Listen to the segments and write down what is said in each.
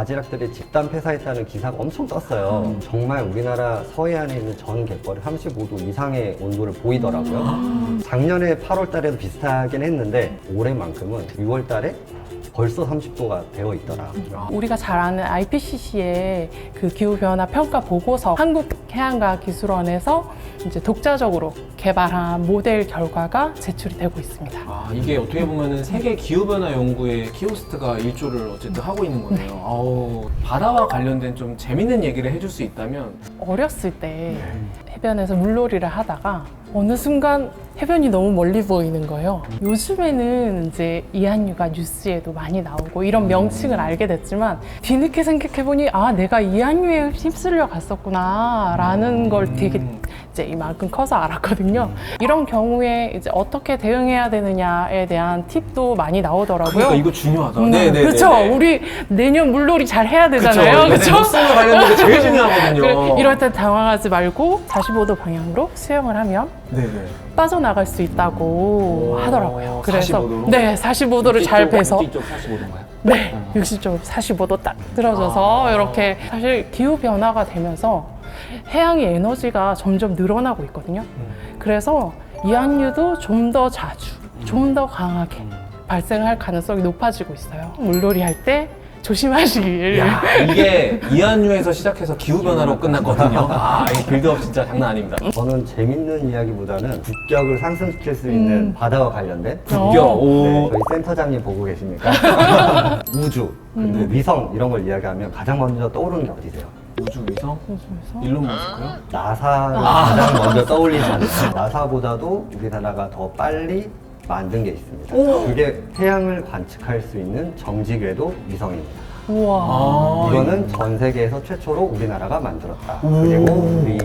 바지락들이 집단 폐사했다는 기사가 엄청 떴어요. 정말 우리나라 서해안에 있는 전 갯벌이 35도 이상의 온도를 보이더라고요. 작년에 8월 달에도 비슷하긴 했는데 올해만큼은 6월 달에 벌써 30도가 되어 있더라. 우리가 잘 아는 IPCC의 그 기후 변화 평가 보고서 한국해양과학기술원에서 이제 독자적으로 개발한 모델 결과가 제출이 되고 있습니다. 아, 이게 어떻게 보면은 세계 기후변화 연구에 키오스트가 일조를 어쨌든 하고 있는 거네요. 아우, 바다와 관련된 좀 재밌는 얘기를 해줄 수 있다면 어렸을 때 해변에서 물놀이를 하다가 어느 순간 해변이 너무 멀리 보이는 거예요. 요즘에는 이제 이한류가 뉴스에도 많이 나오고 이런 명칭을 알게 됐지만 뒤늦게 생각해보니 아 내가 이한류에 휩쓸려 갔었구나라는 걸 되게 이제 이만큼 커서 알았거든요. 이런 경우에 이제 어떻게 대응해야 되느냐에 대한 팁도 많이 나오더라고요. 그러니까 이거 중요하다. 음, 네, 네, 그렇죠. 네, 네. 우리 내년 물놀이 잘 해야 되잖아요. 그쵸. 그렇죠? 목숨과 관련된 게 제일 중요하거든요. 그래, 이럴 때 당황하지 말고 45도 방향으로 수영을 하면 네, 네. 빠져나갈 수 있다고 오, 하더라고요. 그래서 45도 로? 네, 45도를 잘 빼서 이쪽 45도인가요? 네, 60도, 45도 딱 들어져서 아. 이렇게 사실 기후 변화가 되면서 해양의 에너지가 점점 늘어나고 있거든요. 그래서 이한류도 좀 더 자주, 좀 더 강하게 발생할 가능성이 높아지고 있어요. 물놀이 할 때 조심하시길. 야, 이게 이한류에서 시작해서 기후변화로 끝났거든요. 아, 이 빌드업 진짜 장난 아닙니다. 저는 재밌는 이야기보다는 국격을 상승시킬 수 있는 음. 바다와 관련된 웃겨. 어. 오. 네, 저희 센터장님 보고 계십니까? 우주, 그리고 음. 위성 이런 걸 이야기하면 가장 먼저 떠오르는 게 어디세요? 우주 위성? 그래서 일론 머스크요? 나사를 아. 가장 먼저 떠올리지 않나요? 나사보다도 우리나라가 더 빨리 만든 게 있습니다. 오. 그게 태양을 관측할 수 있는 정지궤도 위성입니다. 우와. 아, 이거는 전 세계에서 최초로 우리나라가 만들었다. 오. 그리고 우리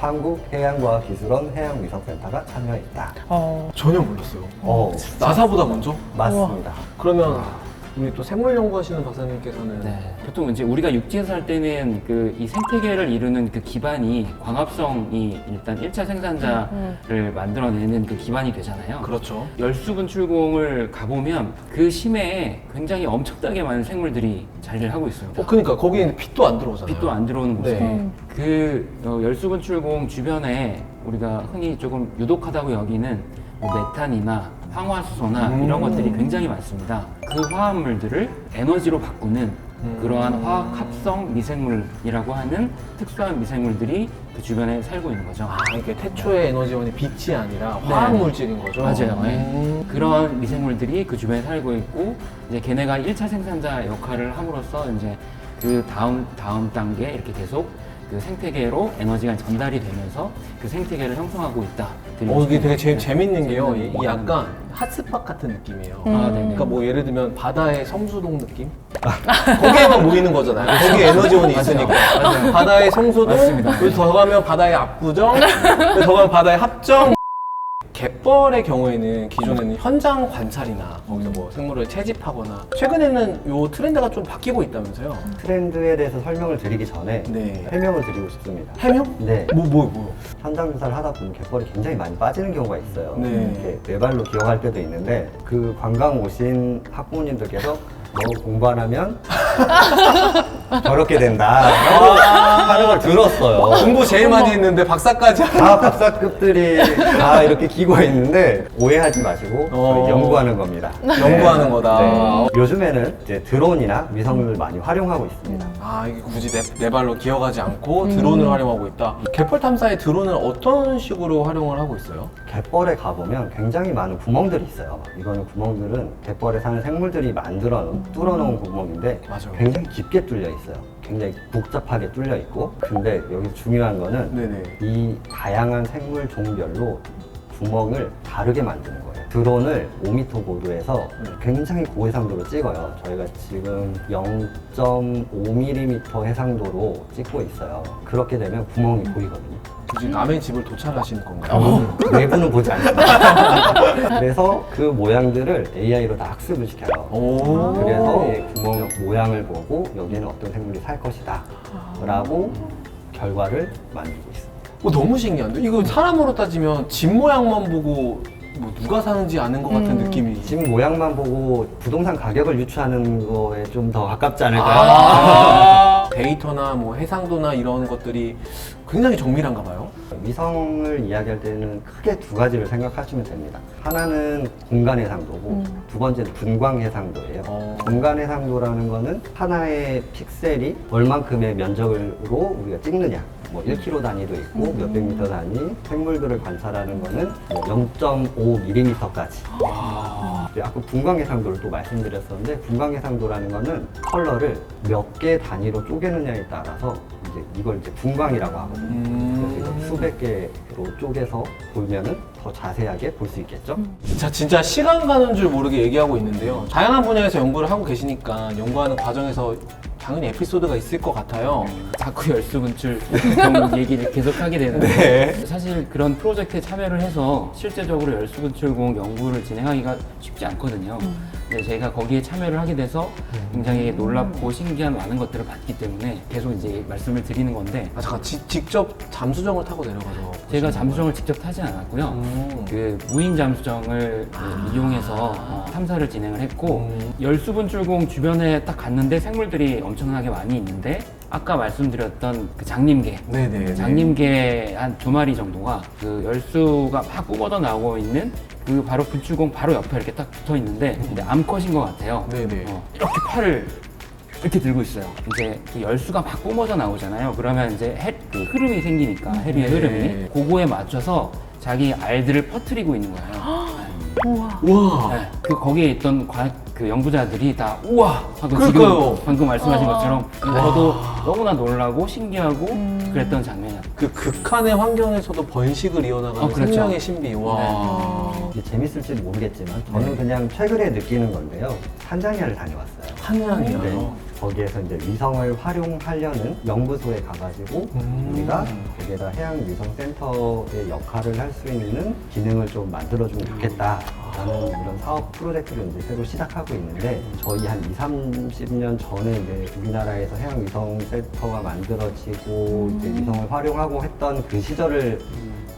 한국 해양과학기술원 해양위성센터가 참여했다. 어, 전혀 몰랐어요. 어, 나사보다 먼저? 맞습니다. 그러면 우리 또 생물 연구하시는 박사님께서는 네. 보통 이제 우리가 육지에서 할 때는 그 이 생태계를 이루는 그 기반이 광합성이 일단 1차 생산자를 만들어내는 그 기반이 되잖아요. 그렇죠. 열수분 출공을 가보면 그 심해에 굉장히 엄청나게 많은 생물들이 자리를 하고 있습니다. 어, 그러니까 거기는 빛도 안 들어오잖아요. 빛도 안 들어오는 곳에 네. 음. 그 어, 열수분 출공 주변에 우리가 흔히 조금 유독하다고 여기는 뭐 메탄이나 황화수소나 음. 이런 것들이 굉장히 많습니다. 그 화합물들을 에너지로 바꾸는 음. 그러한 화학 합성 미생물이라고 하는 특수한 미생물들이 그 주변에 살고 있는 거죠. 아, 이게 태초의 에너지원이 빛이 아니라 네. 화학 물질인 거죠. 맞아요. 네. 음. 그런 미생물들이 그 주변에 살고 있고 이제 걔네가 1차 생산자 역할을 함으로써 이제 그 다음 다음 단계 이렇게 계속 그 생태계로 에너지가 전달이 되면서 그 생태계를 형성하고 있다. 어, 이게 되게 재, 네. 재밌는 게요. 이, 이 약간 핫스팟 같은 느낌이에요. 음. 아, 네네. 그러니까 뭐 예를 들면 바다의 성수동 느낌? 거기에만 모이는 거잖아요. 거기에 에너지원이 있으니까. 바다의 성수동, 맞습니다. 그리고 더 가면 바다의 압구정, 그리고 더 가면 바다의 합정. 갯벌의 경우에는 기존에는 현장 관찰이나 거기서 뭐 생물을 채집하거나 최근에는 요 트렌드가 좀 바뀌고 있다면서요? 트렌드에 대해서 설명을 드리기 전에 네. 해명을 드리고 싶습니다. 해명? 네. 뭐, 뭐, 뭐. 현장 조사를 하다 보면 갯벌이 굉장히 많이 빠지는 경우가 있어요. 네. 이렇게 네 발로 기어갈 때도 있는데 그 관광 오신 학부모님들께서 너 공부 안 하면 저렇게 된다 하는 걸 들었어요. 공부 제일 많이 했는데 박사까지 하 다 박사급들이 다 이렇게 기고 있는데 오해하지 마시고 어. 연구하는 겁니다. 연구하는 거다. 네. 요즘에는 이제 드론이나 위성을 많이 활용하고 있습니다. 아 이게 굳이 내, 내 발로 기어가지 않고 드론을 활용하고 있다. 갯벌 탐사의 드론을 어떤 식으로 활용을 하고 있어요? 갯벌에 가보면 굉장히 많은 구멍들이 있어요. 이거는 구멍들은 갯벌에 사는 생물들이 만들어 놓은, 뚫어 놓은 구멍인데 맞아요. 굉장히 깊게 뚫려 있어요. 굉장히 복잡하게 뚫려 있고 근데 여기서 중요한 거는 네네. 이 다양한 생물 종별로 구멍을 다르게 만드는 거예요. 드론을 5m 고도에서 네. 굉장히 고해상도로 찍어요. 저희가 지금 0.5mm 해상도로 찍고 있어요. 그렇게 되면 구멍이 보이거든요. 굳이 남의 집을 도찰하시는 건가요? 내부는 보지 않습니다. 그래서 그 모양들을 AI로 다 학습을 시켜요. 오. 그래서 이 구멍 모양을 보고 여기에는 어떤 생물이 살 것이다. 라고 결과를 만들고 있습니다. 어, 너무 신기한데? 이거 사람으로 따지면 집 모양만 보고 뭐 누가 사는지 아는 것 같은 음. 느낌이. 집 모양만 보고 부동산 가격을 유추하는 거에 좀 더 가깝지 않을까요? 아, 데이터나 뭐 해상도나 이런 것들이 굉장히 정밀한가 봐요. 위성을 이야기할 때는 크게 두 가지를 생각하시면 됩니다. 하나는 공간 해상도고 음. 두 번째는 분광 해상도예요. 어. 공간 해상도라는 거는 하나의 픽셀이 얼만큼의 면적으로 우리가 찍느냐. 뭐 1km 단위도 있고 음. 몇백 미터 단위 생물들을 관찰하는 거는 뭐 0.5mm까지. 아까 분광 해상도를 또 말씀드렸었는데 분광 해상도라는 거는 컬러를 몇 개 단위로 쪼개느냐에 따라서 이제 이걸 이제 분광이라고 하거든요. 음. 그래서 이거 수백 개로 쪼개서 보면은 더 자세하게 볼 수 있겠죠. 자, 진짜 시간 가는 줄 모르게 얘기하고 있는데요. 다양한 분야에서 연구를 하고 계시니까 연구하는 과정에서 당연히 에피소드가 있을 것 같아요. 자꾸 열수분출 경 얘기를 계속 하게 되는데 네. 사실 그런 프로젝트에 참여를 해서 실제적으로 열수분출공 연구를 진행하기가 쉽지 않거든요. 근데 제가 거기에 참여를 하게 돼서 굉장히 놀랍고 신기한 많은 것들을 봤기 때문에 계속 이제 말씀을 드리는 건데 아, 잠깐, 지- 직접 잠수정을 타고 내려가서. 제가 잠수정을 직접 타지 않았고요. 음. 그 무인 잠수정을 그 이용해서 어, 탐사를 진행을 했고 음. 열수분 출공 주변에 딱 갔는데 생물들이 엄청나게 많이 있는데 아까 말씀드렸던 그 장님개 네네. 장님개 한 두 마리 정도가 그 열수가 막 뿜어져 나오고 있는 그 바로 분출공 바로 옆에 이렇게 딱 붙어 있는데 근데 암컷인 것 같아요. 네네. 어, 이렇게 팔을 이렇게 들고 있어요. 이제 그 열수가 막 뿜어져 나오잖아요. 그러면 이제 해, 그 흐름이 생기니까 해류의 네. 흐름이 그거에 맞춰서 자기 알들을 퍼뜨리고 있는 거예요. 우와. 우와. 네, 그 거기에 있던 과, 그 연구자들이 다 우와 하고 그러니까요. 지금 방금 말씀하신 어. 것처럼 저도 너무나 놀라고 신기하고 음. 그랬던 장면이었어요. 그 극한의 환경에서도 번식을 이어나가는 어, 그렇죠. 생명의 신비. 와. 어. 이게 재밌을지도 모르겠지만 저는 그냥 최근에 느끼는 건데요. 산장야를 다녀왔어요. 한양이요. 네. 거기에서 이제 위성을 활용하려는 연구소에 가가지고 음. 우리가 거기에다 해양위성센터의 역할을 할 수 있는 기능을 좀 만들어주면 좋겠다 라는 이런 사업 프로젝트를 이제 새로 시작하고 있는데 저희 한 2, 30년 전에 이제 우리나라에서 해양 위성 센터가 만들어지고 이제 위성을 활용하고 했던 그 시절을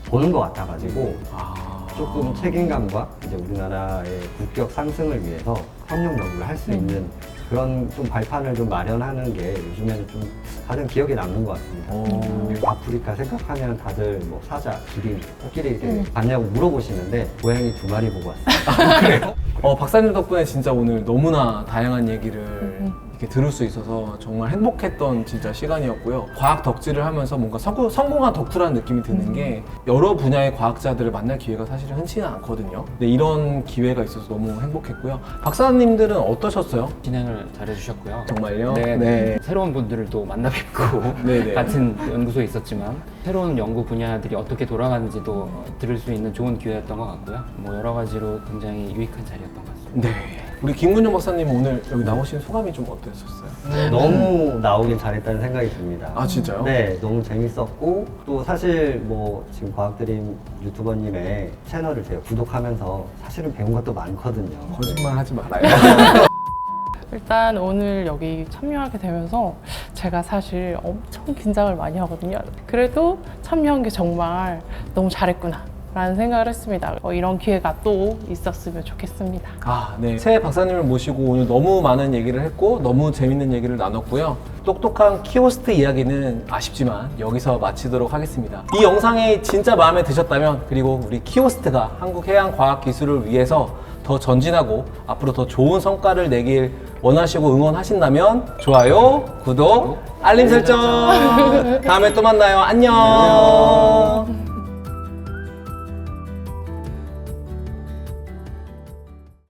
보는 것 같아가지고 아. 조금 책임감과 이제 우리나라의 국격 상승을 위해서 협력 연구를 할 수 있는 그런 좀 발판을 좀 마련하는 게 요즘에는 좀 가장 기억에 남는 것 같습니다. 어. 아프리카 생각하면 다들 뭐 사자, 기린, 코끼리 이렇게 봤냐고 물어보시는데 고양이 두 마리 보고 왔어요. 어, 박사님 덕분에 진짜 오늘 너무나 다양한 얘기를 음. 이렇게 들을 수 있어서 정말 행복했던 진짜 시간이었고요. 과학 덕질을 하면서 뭔가 성공, 성공한 덕후라는 느낌이 드는 게 여러 분야의 과학자들을 만날 기회가 사실은 흔치는 않거든요. 근데 이런 기회가 있어서 너무 행복했고요. 박사님들은 어떠셨어요? 진행을 잘해주셨고요. 정말요? 네, 네. 새로운 분들도 만나 뵙고 네네. 같은 연구소에 있었지만 새로운 연구 분야들이 어떻게 돌아가는지도 들을 수 있는 좋은 기회였던 것 같고요. 뭐 여러 가지로 굉장히 유익한 자리였던 것 같습니다. 네. 우리 김근영 박사님 오늘 여기 나오신 소감이 좀 어떠셨어요? 너무 나오긴 잘했다는 생각이 듭니다. 아 진짜요? 네, 너무 재밌었고 또 사실 뭐 지금 과학드림 유튜버님의 채널을 제가 구독하면서 사실은 배운 것도 많거든요. 거짓말 하지 말아요. 일단 오늘 여기 참여하게 되면서 제가 사실 엄청 긴장을 많이 하거든요. 그래도 참여한 게 정말 너무 잘했구나. 라는 생각을 했습니다. 어, 이런 기회가 또 있었으면 좋겠습니다. 아, 네. 새 박사님을 모시고 오늘 너무 많은 얘기를 했고 너무 재밌는 얘기를 나눴고요. 똑똑한 키오스트 이야기는 아쉽지만 여기서 마치도록 하겠습니다. 이 영상이 진짜 마음에 드셨다면 그리고 우리 키오스트가 한국 해양 과학 기술을 위해서 더 전진하고 앞으로 더 좋은 성과를 내길 원하시고 응원하신다면 좋아요, 구독, 알림 설정. 다음에 또 만나요. 안녕.